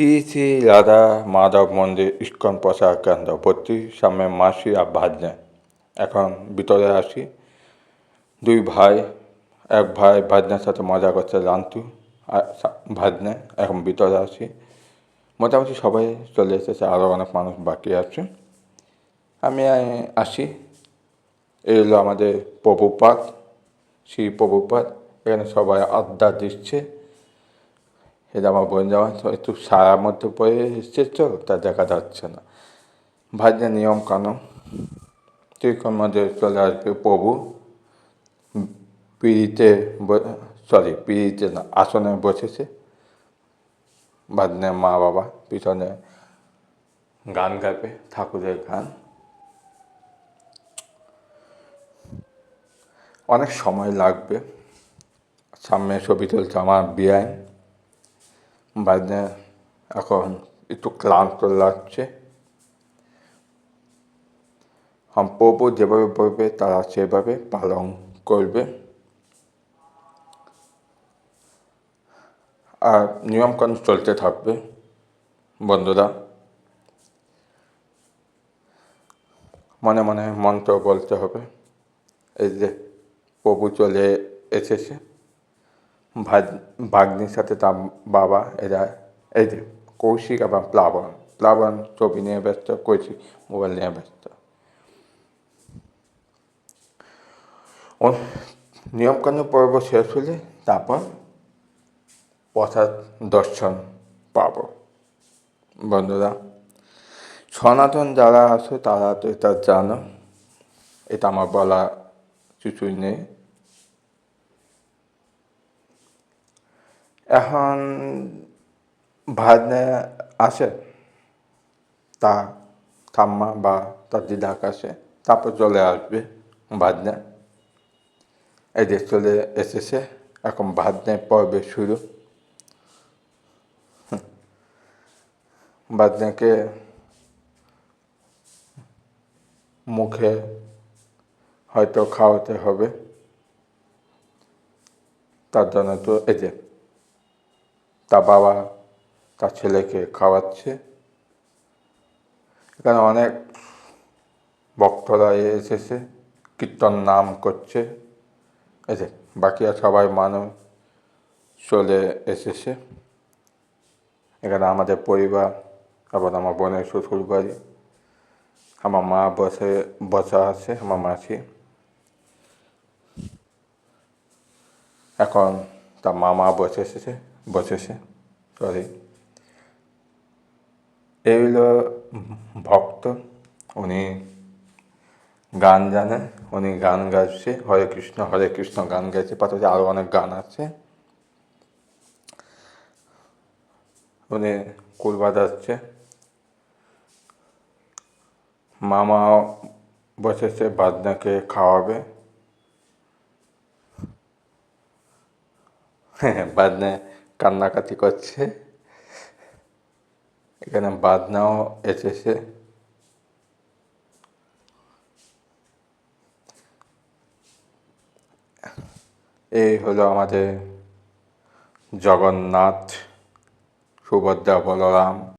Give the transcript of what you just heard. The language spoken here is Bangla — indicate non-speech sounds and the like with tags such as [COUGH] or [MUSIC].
শ্রী শ্রী রাধা মাধব মন্দির ইস্কন প্রচার কেন্দ্র। ভর্তি সামনে মাসি আর ভাজনে এখন ভিতরে আসি। দুই ভাই, এক ভাই ভাজনের সাথে মজা করছে রান্তু আর ভাজনে এখন ভিতরে আসি। মোটামুটি সবাই চলে এসেছে আরও অনেক মানুষ বাকি আছে। আমি আসি। এই হলো আমাদের প্রভুপাত শ্রী প্রভুপাত এখানে সবাই আড্ডা দিচ্ছে। আমার বোন যাওয়া একটু সারার মধ্যে পড়ে এসছে তো, তা দেখা যাচ্ছে না। ভাজনের নিয়ম কানুন। কিছুক্ষণ মধ্যে চলে আসবে প্রভু? পিড়িতে সরি পিড়িতে না, আসনে বসেছে। ভাজনের মা বাবা, পিছনে গান গাইবে ঠাকুরের গান। অনেক সময় লাগবে। সামনে ছবি তুলছে আমার বিয়ায়। বাজনে এখন একটু ক্লান্ত লাগছে প্রভু যেভাবে বলবে তারা সেভাবে পালন করবে আর নিয়মকানুন চলতে থাকবে বন্ধুরা মনে মনে মন্ত্র বলতে হবে এই যে প্রভু চলে এসেছে ভাগ, ভাগ্নির সাথে তার বাবা, এরা, এই যে কৌশিক এবং প্লাবন। প্লাবন ছবি নিয়ে ব্যস্ত, কৌশিক মোবাইল নিয়ে ব্যস্ত। নিয়মকানুন পর্ব শেষ হলে তারপর প্রসাদ দর্শন পাব। বন্ধুরা, সনাতন যারা আছে তারা তো এটা জানো, এটা আমার বলা কিছুই নেই। এখন ভাজনে আসে, তা ঠাম্মা বা তার দিদা কাছে তারপর চলে আসবে ভাজনে এই যে চলে এসেছে, এখন ভাজনে পর্বে শুরু। ভাজনাকে মুখে হয়তো খাওয়াতে হবে। তার জন্য তো যে তার বাবা তার ছেলেকে খাওয়াচ্ছে। এখানে অনেক ভক্তরা এসেছে, কীর্তন নাম করছে। যে, বাকিরা সবাই মানুষ চলে এসেছে। এখানে আমাদের পরিবার আবার আমার বোনের শ্বশুর বাড়ি আমার মা বসে, বসা আছে, আমার মাসি। এখন তার মামা বসে এসেছে। বসেছে সরি এই হলো ভক্ত, উনি গান জানে, উনি গান গাইছে, হরে কৃষ্ণ হরে কৃষ্ণ গান গাইছে, পাশাপাশি আরও অনেক গান আছে। উনি কুল বাজাচ্ছে। মামা বসেছে বাদনাকে খাওয়াবে। [LAUGHS] বাদনা কান্নাকাটি করছে। এখানে বাদনাও এসেছে। এই হলো আমাদের জগন্নাথ সুভদ্রা বলরাম।